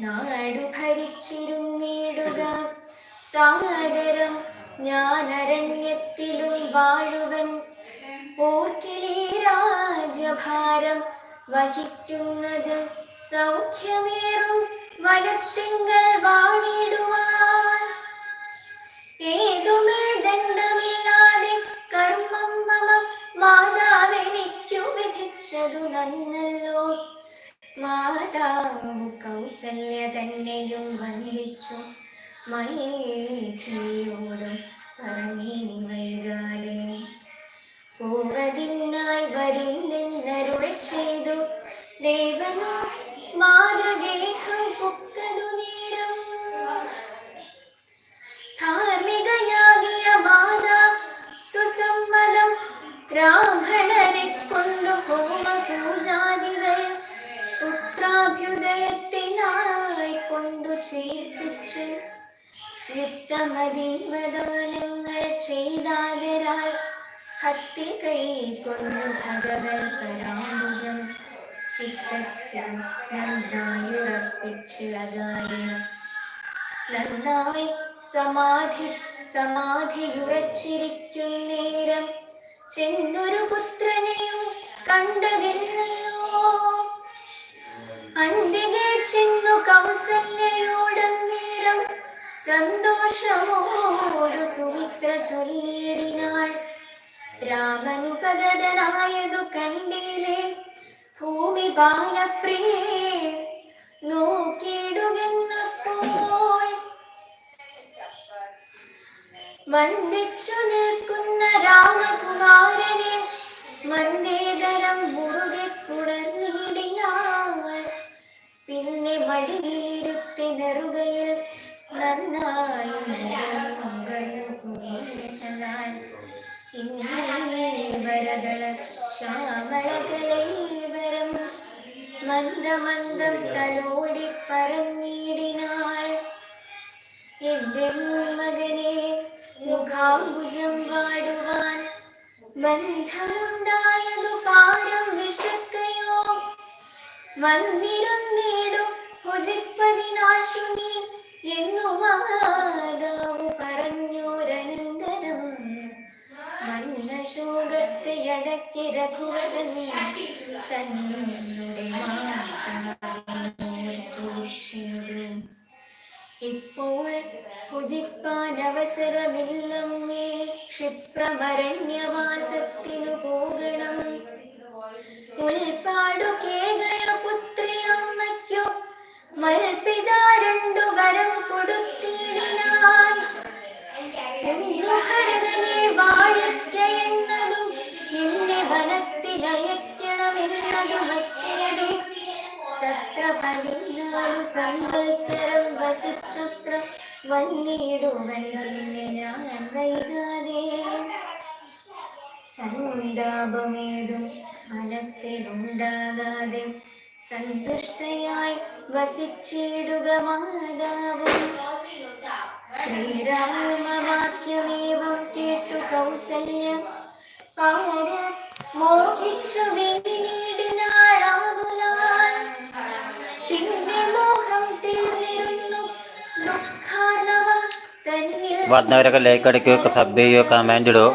നാടു ഭരിച്ചിരുന്നിടുക. സാഗരം ഞാൻ അരണ്യത്തിലും വാഴുവൻ. ഓർക്കിലേ രാജഭാരം വഹിക്കുന്നത് സൗഖ്യമേറും വനത്തിങ്കൽ വാണിടുവാൻ. ഏതുമേ ദണ്ഡമില്ലാതെ കർമ്മം മമ മാതാവെനിക്കു വിധിച്ചതു നന്നല്ലോ മാതാവ് കൗസല്യ തന്നെയും വന്ദിച്ചു മൈഥിലിയോടും പറഞ്ഞിനി വൈകാലെ പോവതിനായി വരുന്നെന്നരുൾ ചെയ്തു ദേവനോ മാതൃദേഹം യുക്തമതീവദാനങ്ങൾ ചെയ്താതരാൽ ഹത്തി കൈ കൊണ്ടു ഭഗവൽ പരാമുജം ചിത്തത്തിൽ നന്നായുറപ്പിച്ചു അകാര്യം നന്നായി സമാധി സമാധിയുറച്ചിരിക്കും നേരം. ചെന്നൊരു പുത്രനെയും കണ്ടതില്ലല്ലോ അന്തികെ ചെന്നു കൗസല്യയോടന്നേരം സന്തോഷമോടു സുമിത്ര ചൊല്ലിയിടിനാൾ. രാമനുപഗതനായതു കണ്ടിലേ ഭൂമി ബാലപ്രിയേ നോക്കിയിടുകെന്നപ്പോൾ വന്ദിച്ചു നിൽക്കുന്ന രാമകുമാരനെ മന്ദേതരം മുറുകെ പുടർന്നിടിനാൾ. പിന്നെ മടിയിലിരുത്തി നെറുകയിൽ നന്നായി ഇന്നേ വരകൾ ശ്യാമളകളേവരം മന്ദമന്ദം തലോടി പറഞ്ഞിടിനാൾ. എന്റെ മകനെ മുഖാംബുജം വാടുവാൻ ബന്ധമുണ്ടായതു പാരം വിശക്കയോ വന്നിരുന്നേടും ഭുജിപ്പതിനാശു നീ എന്നു മാതാവ് പറഞ്ഞോരനന്തരം. മന്ന ശോകത്തെ തന്നുടെ മാതാവിനോടരുളി ചെയ്തു ഇപ്പോൾ ഭുജിപ്പാൻ അവസരമില്ലമ്മേ ക്ഷിപ്രമരണ്യവാസത്തിനു പോകണം. ഉൾപ്പാടു കേകയ പുത്രിയമ്മയ്ക്കു മൽപിത രണ്ടു വച്ചതും തത്ര പതിനാലു സംവത്സരം വസിച്ചത്ര വന്നിടുവൻ പിന്നെ ഞാൻ വൈകാതെ. സന്താപമേതും മനസ്സിലുണ്ടാകാതെ സന്തുഷ്ടയായി വസിച്ചിടുക മാതാവും. ശ്രീരാമവാക്യമേവം കേട്ടു കൗസല്യം. മോഹിച്ചു വീണിടിനാടാകുലാൻ വന്നവരൊക്കെ ലൈക്ക് അടിക്കുകയോ സബ് ചെയ്യുകയോ കമന്റ് ഇടുക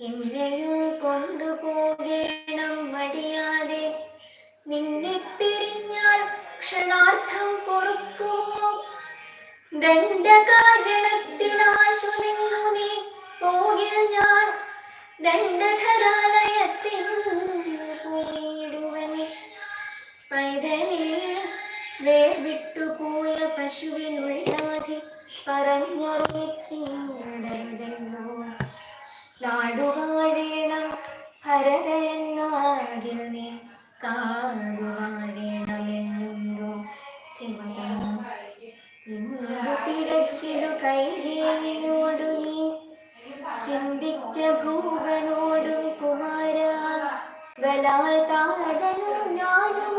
എന്നെയും കൊണ്ടുപോകേണം നിന്നെ പിരിഞ്ഞാൽ ക്ഷണാർത്ഥം ദണ്ഡകാരണത്തിനാശു നിന്നു നീ ദണ്ഡധരാലയത്തിൽ പോയിടുവൻ പൈതലേ വേർവിട്ടുപോയ പശുവിനുള്ളാതെ പറഞ്ഞറിയിച്ചിടരുതല്ലോ നാടുവാഴേണം ഭരത എന്നാകിൽ നീ കാടുവാഴേണമെന്നുണ്ടോ തിമതം? എന്തു പിടച്ചിതു കൈകേയോടു നീ ചിന്തിക്ക ഭൂവനോടും കുമാര. ഗലാൽ താടലും ഞാനും